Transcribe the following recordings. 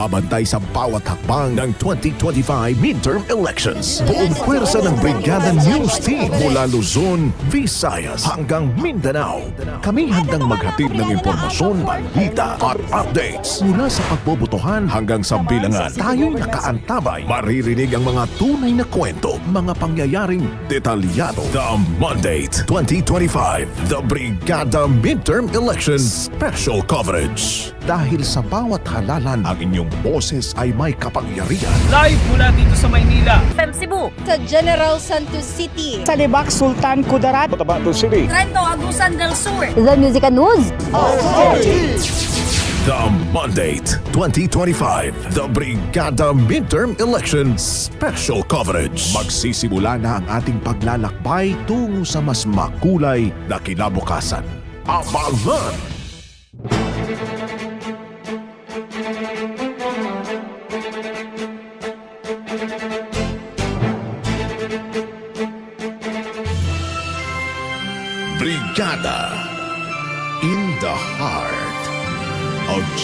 Abantay sa bawat hakbang ng 2025 midterm elections. Buong pwersa ng Brigada News Team mula Luzon, Visayas hanggang Mindanao. Kami handang maghatid ng impormasyon, balita at updates. Mula sa pagbobotohan hanggang sa bilangan, tayo'y nakaantabay. Maririnig ang mga tunay na kwento, mga pangyayaring detalyado. The Mandate 2025, the Brigada Midterm Elections Special Coverage. Dahil sa bawat halalan, ang inyong boses ay may kapangyarihan. Live mula dito sa Maynila. FM Cebu. sa General Santos City. sa Libak Sultan Kudarat. Trento Agusan del Sur. The Music and News. The Mandate 2025, the Brigada Midterm Election Special Coverage. Magsisimula na ang ating paglalakbay tungo sa mas makulay na kinabukasan. Abangan!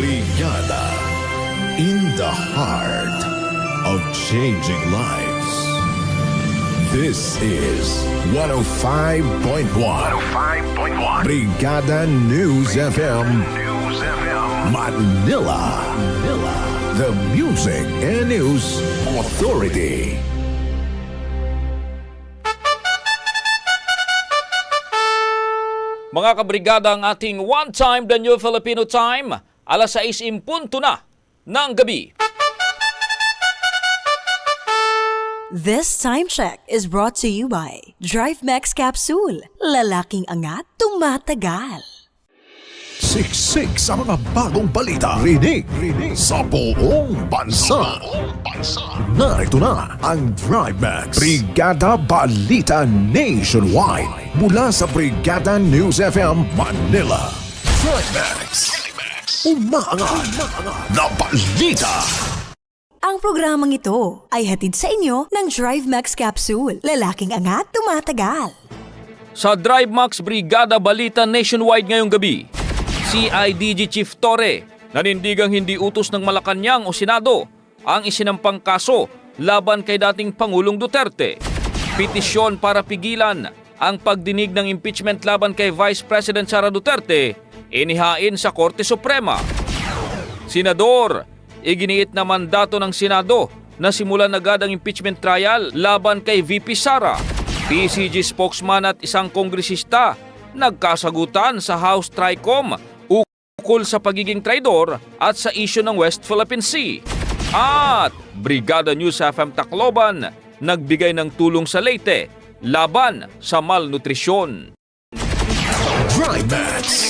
Brigada in the heart of changing lives. This is 105.1 105.1 Brigada News FM Manila. Manila. The Music and News Authority. Mga kabrigada ang ating One Time The New Filipino Time. Alas 6 impunto na ng gabi. This time check is brought to you by Drive Max Capsule. Lalaking angat, tumatagal. Siksik sa mga bagong balita. Rinig, rinig sa buong bansa. Narito na ang Drive Max. Brigada Balita Nationwide. Mula sa Brigada News FM Manila. Drive Max. Umaangat na balita. Ang programang ito ay hatid sa inyo ng Drive Max Capsule. Lalaking angat, tumatagal. Sa Drive Max Brigada Balita Nationwide ngayong gabi, CIDG Chief Torre nanindigang hindi utos ng Malacanang o Senado ang isinampang kaso laban kay dating Pangulong Duterte. Petisyon para pigilan ang pagdinig ng impeachment laban kay Vice President Sara Duterte inihain sa Korte Suprema. Senador, iginiit na mandato ng Senado na simulan agad ang impeachment trial laban kay VP Sara. PCG spokesman at isang kongresista nagkasagutan sa House Tricom ukol sa pagiging traidor at sa isyu ng West Philippine Sea. At Brigada News FM Tacloban nagbigay ng tulong sa Leyte laban sa malnutrisyon. Drive Max.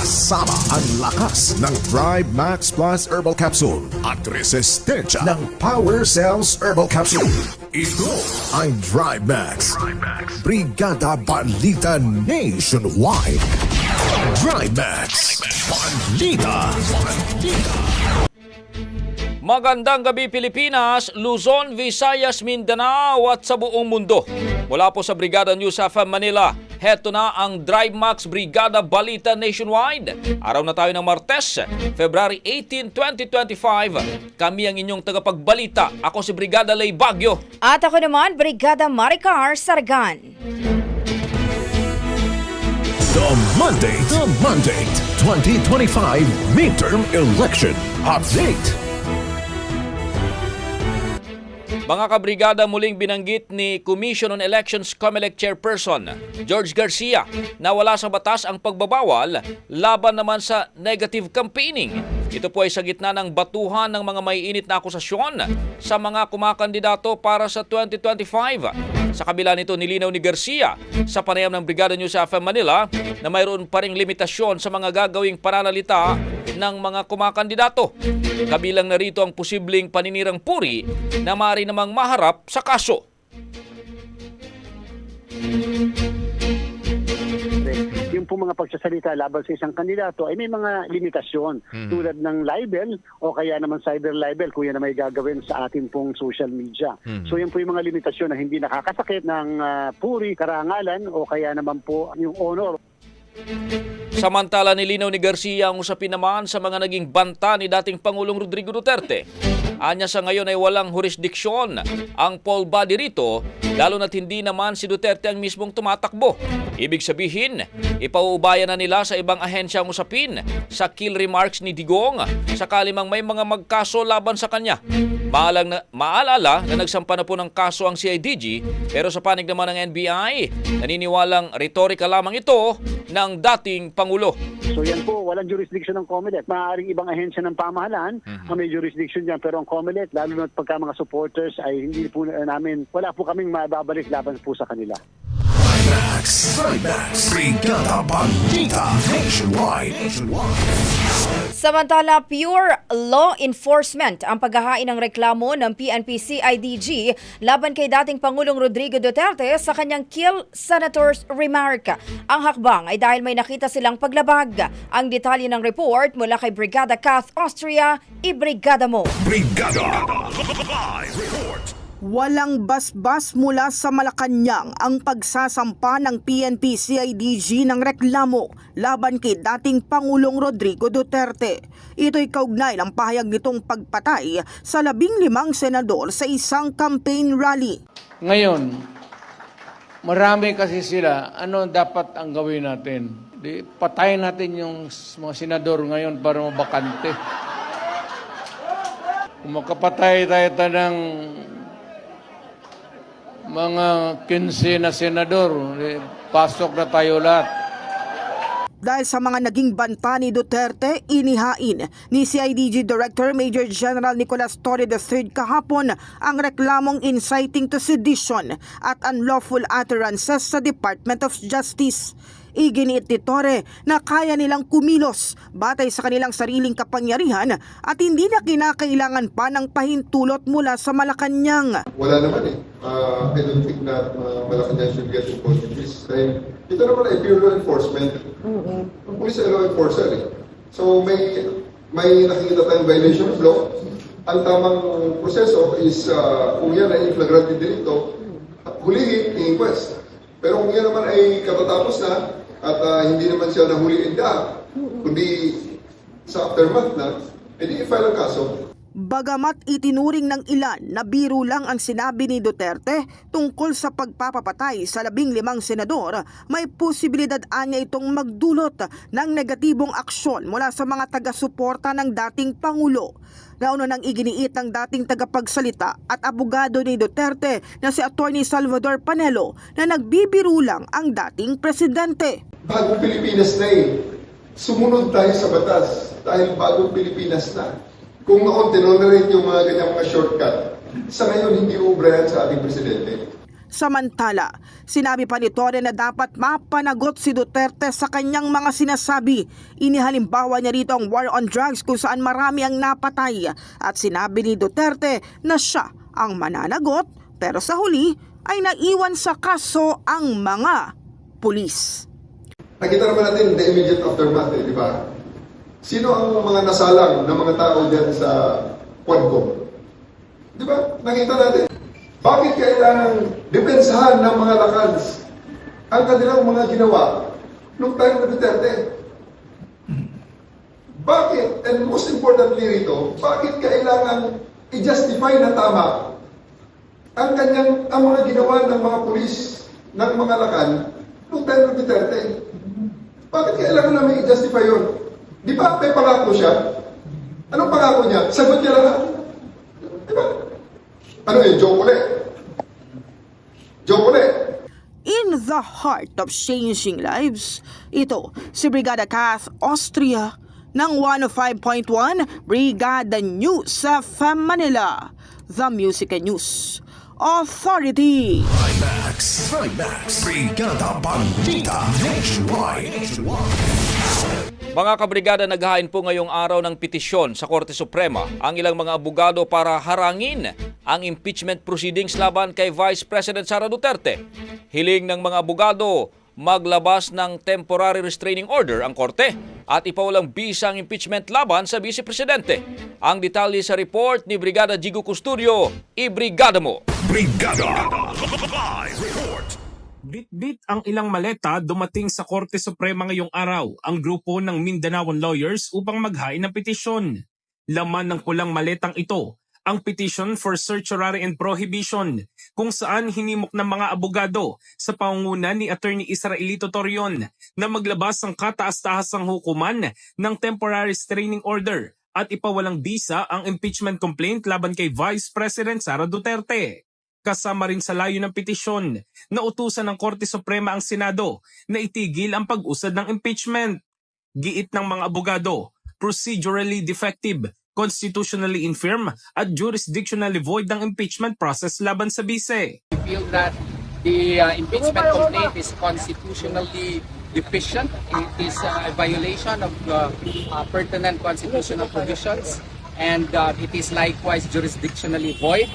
Kasama ang lakas ng Thrive Max Plus Herbal Capsule at resistensya ng Power Cells Herbal Capsule. Ito ang Thrive Max. Brigada Balita Nationwide. Thrive Max. Balita. Balita. Magandang gabi Pilipinas, Luzon, Visayas, Mindanao at sa buong mundo. Mula po sa Brigada News FM Manila, Heto na ang Drive Max Brigada Balita Nationwide. Araw na tayo ng Martes, February 18, 2025. Kami ang inyong tagapagbalita. Ako si Brigada Lay Bagyo. At ako naman, Brigada Maricar Sargan. The Monday, The Monday 2025 Midterm Election Update. Mga kabrigada muling binanggit ni Commission on Elections COMELEC Chairperson George Garcia na wala sa batas ang pagbabawal laban naman sa negative campaigning. Ito po ay sa gitna ng batuhan ng mga maiinit na akusasyon sa mga kumakandidato para sa 2025. Sa kabila nito nilinaw ni Garcia sa panayam ng Brigada News FM Manila na mayroon pa ring limitasyon sa mga gagawing pananalita ng mga kumakandidato. Kabilang na rito ang posibleng paninirang puri na maaari namang maharap sa kaso. Yung po mga pagsasalita laban sa isang kandidato ay may mga limitasyon tulad ng libel o kaya naman cyber libel kung yan na may gagawin sa ating pong social media. So yan po yung mga limitasyon na hindi nakakasakit ng ah, puri, karangalan o kaya naman po yung honor Samantala nilinaw ni Garcia ang usapin naman sa mga naging banta ni dating Pangulong Rodrigo Duterte. Anya sa ngayon ay walang jurisdiksyon ang Paul body rito, lalo na't hindi naman si Duterte ang mismong tumatakbo. Ibig sabihin, ipauubaya na nila sa ibang ahensya ang usapin sa kill remarks ni Digong sakali mang may mga magkaso laban sa kanya. Maalang na, maalala na nagsampa na po ng kaso ang CIDG pero sa panig naman ng NBI, naniniwalang retorika lamang ito ng dating Pangulo. So yan po, walang jurisdiction ng COMELEC. Maaaring ibang ahensya ng pamahalaan ang may jurisdiction dyan. Pero ang COMELEC, lalo na pagka mga supporters, ay hindi po na- namin, wala po kaming mababalik laban po sa kanila. Max, Max, Brigada Balita Nationwide. Samantala, pure law enforcement ang paghahain ng reklamo ng PNP-CIDG laban kay dating Pangulong Rodrigo Duterte sa kanyang kill senators remark. Ang hakbang ay dahil may nakita silang paglabag. Ang detalye ng report mula kay Brigada Kath Austria, i-brigada mo. Brigada Live Report. Walang basbas mula sa Malacanang ang pagsasampa ng PNP CIDG ng reklamo laban kay dating Pangulong Rodrigo Duterte. Ito'y kaugnay ng pahayag nitong pagpatay sa labing limang senador sa isang campaign rally. Ngayon, marami kasi sila. Ano dapat ang gawin natin? Di, patayin natin yung mga senador ngayon para mabakante. Kung makapatay tayo ta ng mga 15 na senador, di, pasok na tayo lahat. Dahil sa mga naging banta ni Duterte, inihain ni CIDG Director Major General Nicolas Torre III kahapon ang reklamong inciting to sedition at unlawful utterances sa Department of Justice. Iginiit ni Torre na kaya nilang kumilos batay sa kanilang sariling kapangyarihan at hindi na kinakailangan pa ng pahintulot mula sa Malacanang. Wala naman eh. Uh, I don't think na uh, Malacanang should get involved in this. Dahil ito naman ay pure law enforcement. Ang police ay law enforcer eh. So may may nakikita tayong violation of law. Ang tamang proseso is uh, kung yan ay flagrante delito, hulihin, i-inquest. Pero kung yan naman ay katatapos na at uh, hindi naman siya nahuli in the kundi sa aftermath na, edi i-file ang kaso. Bagamat itinuring ng ilan na biro lang ang sinabi ni Duterte tungkol sa pagpapapatay sa labing limang senador, may posibilidad anya itong magdulot ng negatibong aksyon mula sa mga taga-suporta ng dating Pangulo. Nauna nang iginiit ng dating tagapagsalita at abogado ni Duterte na si Attorney Salvador Panelo na nagbibiro lang ang dating presidente. bagong Pilipinas na eh. Sumunod tayo sa batas dahil bagong Pilipinas na. Kung noon tinolerate yung mga ganyang mga shortcut, sa ngayon hindi ubra yan sa ating presidente. Samantala, sinabi pa ni Torre na dapat mapanagot si Duterte sa kanyang mga sinasabi. Inihalimbawa niya rito ang war on drugs kung saan marami ang napatay at sinabi ni Duterte na siya ang mananagot pero sa huli ay naiwan sa kaso ang mga pulis. Nakita naman natin the immediate aftermath, eh, di ba? Sino ang mga nasalang ng mga tao dyan sa Quadcom? Di ba? Nakita natin. Bakit kailangan depensahan ng mga lakans ang kanilang mga ginawa nung time ng Duterte. Bakit, and most importantly rito, bakit kailangan i-justify na tama ang kanyang, ang mga ginawa ng mga pulis ng mga lakan nung time ng Duterte? Bakit kailangan namin i-justify yun? Di ba may pangako siya? Anong pangako niya? Sagot niya lahat. Di ba? Ano yun? Joke ulit. Joke ulit. In the heart of changing lives, ito si Brigada Kath Austria ng 105.1 Brigada News sa Manila, The Music and News Authority. Max, Max, Brigada Balita Nationwide. Mga kabrigada, naghahain po ngayong araw ng petisyon sa Korte Suprema ang ilang mga abogado para harangin ang impeachment proceedings laban kay Vice President Sara Duterte. Hiling ng mga abogado maglabas ng temporary restraining order ang korte at ipawalang bisa ang impeachment laban sa Vice Presidente. Ang detalye sa report ni Brigada Jigo Custodio, ibrigada mo! Brigada Live. Bit-bit ang ilang maleta dumating sa Korte Suprema ngayong araw ang grupo ng Mindanaoan lawyers upang maghain ng petisyon. Laman ng pulang maletang ito ang petition for certiorari and prohibition kung saan hinimok ng mga abogado sa pangunan ni Attorney Israelito Torion na maglabas ng kataas-tahasang hukuman ng temporary restraining order at ipawalang bisa ang impeachment complaint laban kay Vice President Sara Duterte. Kasama rin sa layo ng petisyon na utusan ng Korte Suprema ang Senado na itigil ang pag-usad ng impeachment. Giit ng mga abogado, procedurally defective, constitutionally infirm at jurisdictionally void ang impeachment process laban sa bise. feel that the uh, impeachment complaint is constitutionally deficient. It is uh, a violation of uh, uh, pertinent constitutional provisions, and uh, it is likewise jurisdictionally void.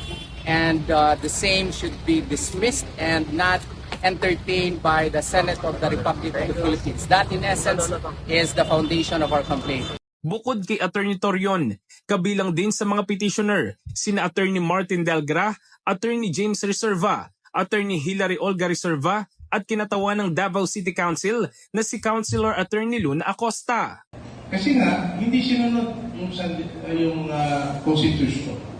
And uh, the same should be dismissed and not entertained by the Senate of the Republic of the Philippines. That, in essence, is the foundation of our complaint. Bukod kay Attorney Torion, kabilang din sa mga petitioner sina Attorney Martin Delgra, Attorney James Reserva, Attorney Hilary Olga Reserva at kinatawan ng Davao City Council na si Councilor Attorney Luna Acosta. Kasi nga, hindi sinunod yung, yung uh, Constitution.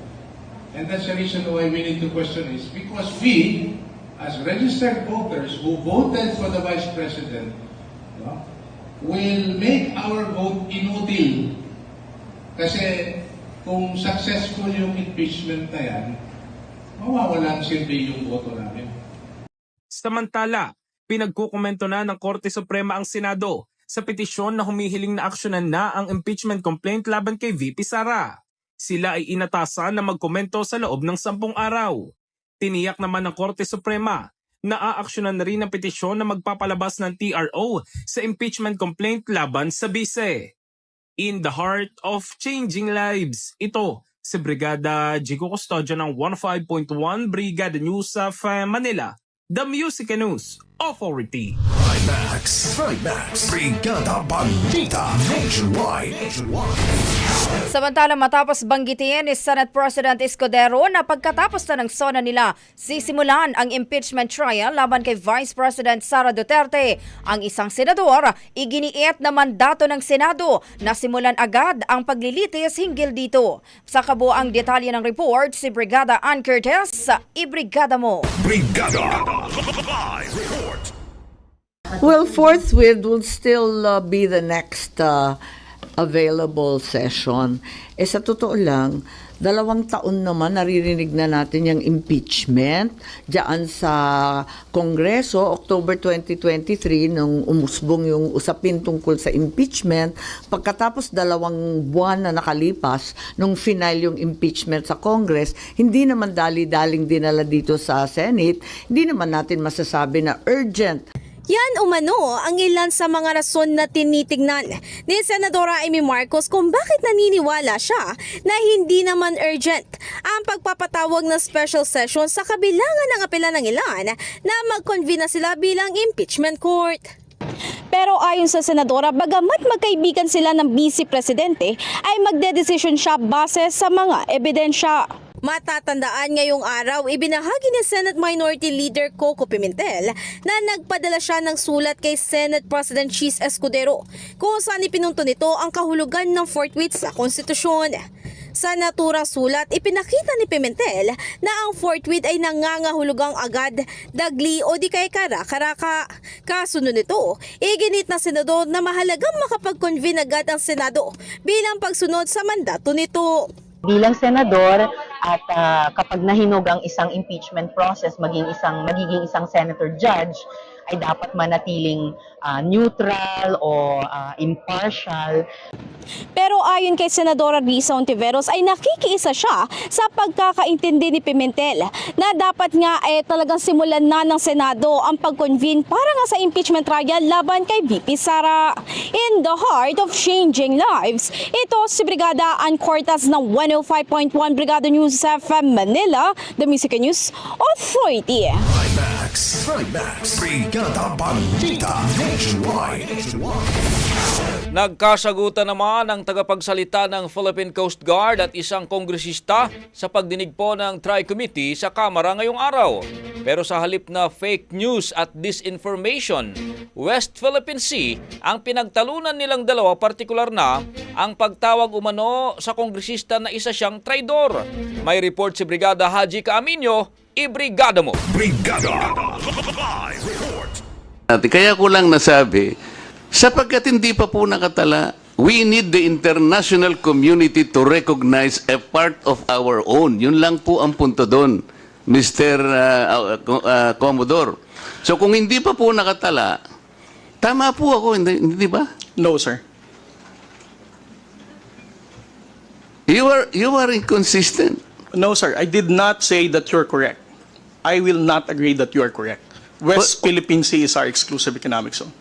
And that's the reason why we need to question is because we, as registered voters who voted for the Vice President, no, will make our vote inutil. Kasi kung successful yung impeachment na yan, mawawala ang silbi yung boto namin. Samantala, pinagkukomento na ng Korte Suprema ang Senado sa petisyon na humihiling na aksyonan na ang impeachment complaint laban kay VP Sara. Sila ay inatasan na magkomento sa loob ng sampung araw. Tiniyak naman ng Korte Suprema na aaksyonan na rin ang petisyon na magpapalabas ng TRO sa impeachment complaint laban sa bise. In the heart of changing lives, ito si Brigada Jigo Custodio ng 15.1 Brigada News of Manila, The Music News Authority. Max, Max, Brigada Balita Nationwide. Samantala matapos banggitin ni Senate President Escudero na pagkatapos na ng sona nila, sisimulan ang impeachment trial laban kay Vice President Sara Duterte. Ang isang senador, iginiit na mandato ng Senado na simulan agad ang paglilitis hinggil dito. Sa kabuang detalye ng report, si Brigada Ann Curtis sa Ibrigada mo. Brigada Live Report. Well, forthwith will still uh, be the next uh, available session. Eh sa totoo lang, dalawang taon naman naririnig na natin yung impeachment diyan sa Kongreso, October 2023, nung umusbong yung usapin tungkol sa impeachment. Pagkatapos dalawang buwan na nakalipas, nung final yung impeachment sa Congress, hindi naman dali-daling dinala dito sa Senate, hindi naman natin masasabi na urgent Yan umano ang ilan sa mga rason na tinitignan ni Senadora Amy Marcos kung bakit naniniwala siya na hindi naman urgent ang pagpapatawag ng special session sa kabilangan ng apela ng ilan na mag-convene na sila bilang impeachment court. Pero ayon sa senadora, bagamat magkaibigan sila ng vice presidente, ay magdedesisyon siya base sa mga ebidensya. Matatandaan ngayong araw, ibinahagi ni Senate Minority Leader Coco Pimentel na nagpadala siya ng sulat kay Senate President Cheese Escudero kung saan ipinunto nito ang kahulugan ng forthwith sa konstitusyon. Sa naturang sulat, ipinakita ni Pimentel na ang forthwith ay nangangahulugang agad, dagli o di kay kara-karaka. Kasunod nito, iginit na senador na mahalagang makapag-convene agad ang Senado bilang pagsunod sa mandato nito. bilang senador at ah, kapag nahinog ang isang impeachment process maging isang magiging isang senator judge ay dapat manatiling ah, neutral o ah, impartial Pero ayon kay Senadora Risa Ontiveros ay nakikiisa siya sa pagkakaintindi ni Pimentel na dapat nga eh talagang simulan na ng Senado ang pag-convene para nga sa impeachment trial laban kay VP Sara. In the heart of changing lives, ito si Brigada Ann Cortas ng 105.1 Brigada News FM Manila, The Music News Authority. Trimax, Trimax, Brigada Nationwide. Nagkasagutan naman ang tagapagsalita ng Philippine Coast Guard at isang kongresista sa pagdinig po ng Tri-Committee sa Kamara ngayong araw. Pero sa halip na fake news at disinformation, West Philippine Sea ang pinagtalunan nilang dalawa partikular na ang pagtawag umano sa kongresista na isa siyang traidor. May report si Brigada Haji Kaaminyo, ibrigada mo. Brigada Live Report. Kaya ko lang nasabi, sapagkat hindi pa po nakatala, we need the international community to recognize a part of our own. Yun lang po ang punto doon, Mr. uh, uh, Commodore. So kung hindi pa po nakatala, tama po ako, hindi, hindi ba? No, sir. You are, you are inconsistent. No, sir. I did not say that you're correct. I will not agree that you are correct. West Philippine Sea is our exclusive economic zone.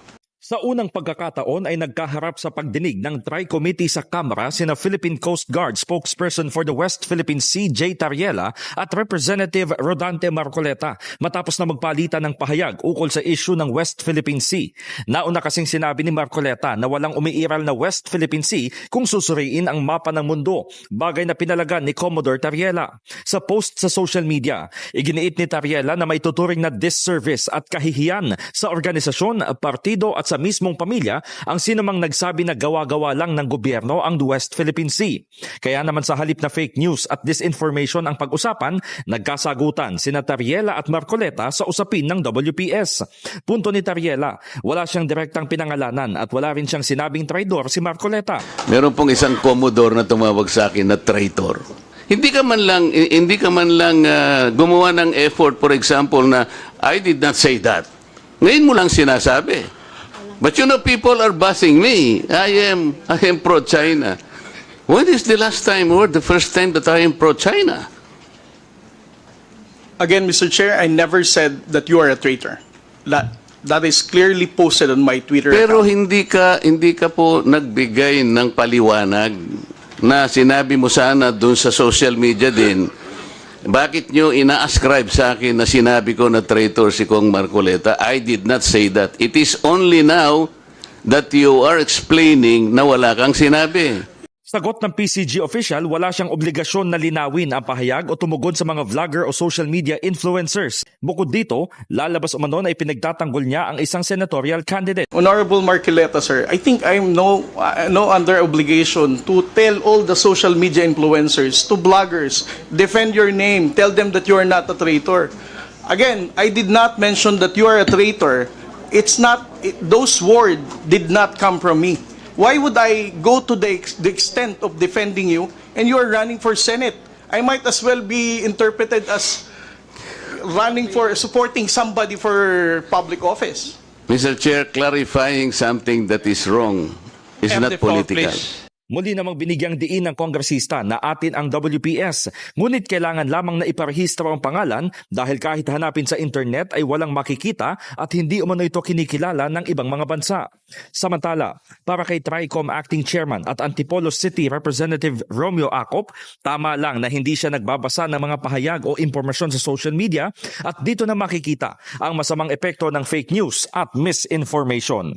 Sa unang pagkakataon ay nagkaharap sa pagdinig ng Tri-Committee sa Kamara sina Philippine Coast Guard spokesperson for the West Philippine Sea J. Tariela at Representative Rodante Marcoleta matapos na magpalitan ng pahayag ukol sa issue ng West Philippine Sea. Nauna kasing sinabi ni Marcoleta na walang umiiral na West Philippine Sea kung susuriin ang mapa ng mundo, bagay na pinalagan ni Commodore Tariela. Sa post sa social media, iginiit ni Tariela na may tuturing na disservice at kahihiyan sa organisasyon, partido at sa mismong pamilya ang sinamang nagsabi na gawa-gawa lang ng gobyerno ang West Philippine Sea. Kaya naman sa halip na fake news at disinformation ang pag-usapan, nagkasagutan sina Tariela at Marcoleta sa usapin ng WPS. Punto ni Tariela, wala siyang direktang pinangalanan at wala rin siyang sinabing traidor si Marcoleta. Meron pong isang Commodore na tumawag sa akin na traitor. Hindi ka man lang hindi ka man lang ah, gumawa ng effort for example na I did not say that. Ngayon mo lang sinasabi. But you know people are buzzing me. I am I am pro China. When is the last time or the first time that I am pro China? Again, Mr. Chair, I never said that you are a traitor. That, that is clearly posted on my Twitter Pero account. hindi ka hindi ka po nagbigay ng paliwanag na sinabi mo sana doon sa social media din. Bakit nyo ina-ascribe sa akin na sinabi ko na traitor si Kong Marcoleta? I did not say that. It is only now that you are explaining na wala kang sinabi. Sagot ng PCG official, wala siyang obligasyon na linawin ang pahayag o tumugod sa mga vlogger o social media influencers. Bukod dito, lalabas umano na ipinagtatanggol niya ang isang senatorial candidate. Honorable Marcoleta, sir, I think I'm no uh, no under obligation to tell all the social media influencers, to bloggers, defend your name, tell them that you are not a traitor. Again, I did not mention that you are a traitor. It's not it, those words did not come from me. Why would I go to the, ex- the extent of defending you and you are running for Senate? I might as well be interpreted as running for supporting somebody for public office. Mr. Chair, clarifying something that is wrong is Have not floor, political. please. Muli namang binigyang diin ng kongresista na atin ang WPS. Ngunit kailangan lamang na iparehistro ang pangalan dahil kahit hanapin sa internet ay walang makikita at hindi umano ito kinikilala ng ibang mga bansa. Samantala, para kay TRICOM Acting Chairman at Antipolo City Representative Romeo Acop, tama lang na hindi siya nagbabasa ng mga pahayag o impormasyon sa social media at dito na makikita ang masamang epekto ng fake news at misinformation.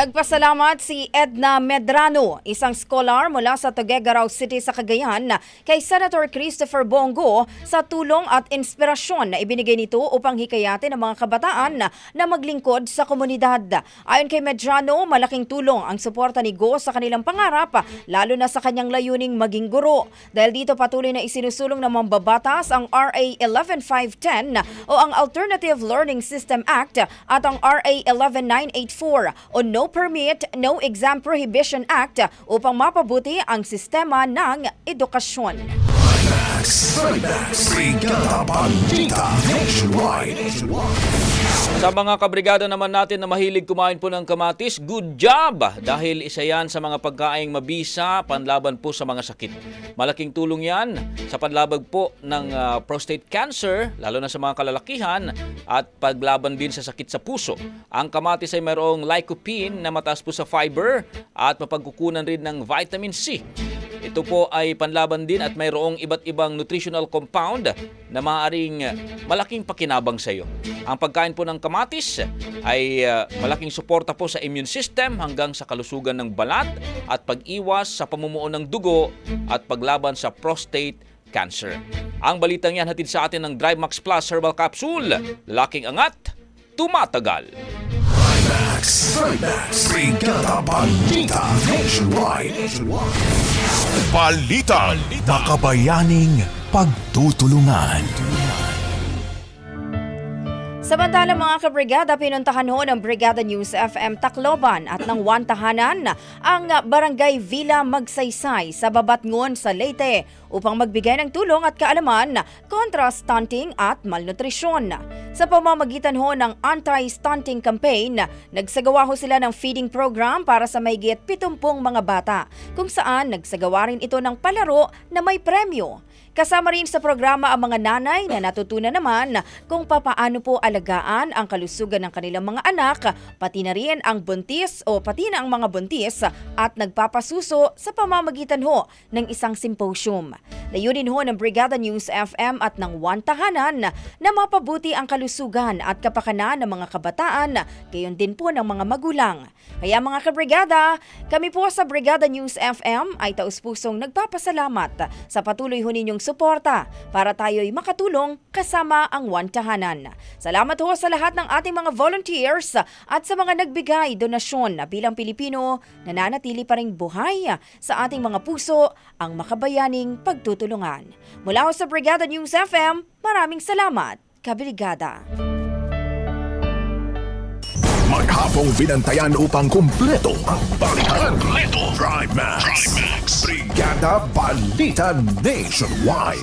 Nagpasalamat si Edna Medrano, isang scholar mula sa Tuguegarao City sa Cagayan, kay Senator Christopher Bongo sa tulong at inspirasyon na ibinigay nito upang hikayatin ang mga kabataan na maglingkod sa komunidad. Ayon kay Medrano, malaking tulong ang suporta ni Go sa kanilang pangarap, lalo na sa kanyang layuning maging guro. Dahil dito patuloy na isinusulong ng mambabatas ang RA 11510 o ang Alternative Learning System Act at ang RA 11984 o No Permit, No Exam Prohibition Act upang mapabuti ang sistema ng edukasyon. Max, Max, Brigada Balita Nationwide. Sa mga kabrigada naman natin na mahilig kumain po ng kamatis, good job! Dahil isa yan sa mga pagkaing mabisa, panlaban po sa mga sakit. Malaking tulong yan sa panlabag po ng ah, prostate cancer, lalo na sa mga kalalakihan, at paglaban din sa sakit sa puso. Ang kamatis ay mayroong lycopene na mataas po sa fiber at mapagkukunan rin ng vitamin C. Ito po ay panlaban din at mayroong iba't ibang nutritional compound na maaaring malaking pakinabang sa iyo. Ang pagkain po ng kamatis ay uh, malaking suporta po sa immune system hanggang sa kalusugan ng balat at pag-iwas sa pamumuo ng dugo at paglaban sa prostate cancer. Ang balitang yan hatid sa atin ng Drive Max Plus Herbal Capsule. Lalaking angat, tumatagal. Max, Max, Brigada Balita Nationwide. Balita. Makabayaning pagtutulungan. Samantala mga kabrigada, pinuntahan ho ng Brigada News FM Tacloban at ng One Tahanan ang Barangay Villa Magsaysay sa Babatngon sa Leyte upang magbigay ng tulong at kaalaman kontra stunting at malnutrisyon. Sa pamamagitan ho ng anti-stunting campaign, nagsagawa ho sila ng feeding program para sa mahigit 70 mga bata kung saan nagsagawa rin ito ng palaro na may premyo. Kasama rin sa programa ang mga nanay na natutunan naman kung papaano po alagaan ang kalusugan ng kanilang mga anak, pati na rin ang buntis o pati na ang mga buntis at nagpapasuso sa pamamagitan ho ng isang symposium. Layunin ho ng Brigada News FM at ng One Tahanan na mapabuti ang kalusugan at kapakanan ng mga kabataan, gayon din po ng mga magulang. Kaya mga kabrigada, kami po sa Brigada News FM ay taus-pusong nagpapasalamat sa patuloy ho ninyong suporta para tayo'y makatulong kasama ang One Tahanan. Salamat ho sa lahat ng ating mga volunteers at sa mga nagbigay donasyon na bilang Pilipino nananatili pa rin buhay sa ating mga puso ang makabayaning pagtutulungan. Mula ho sa Brigada News FM, maraming salamat, kabrigada. Maghapong binantayan upang kumpleto ang balikan. Kumpleto. Drive Max. Brigada Balita Nationwide.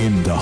In the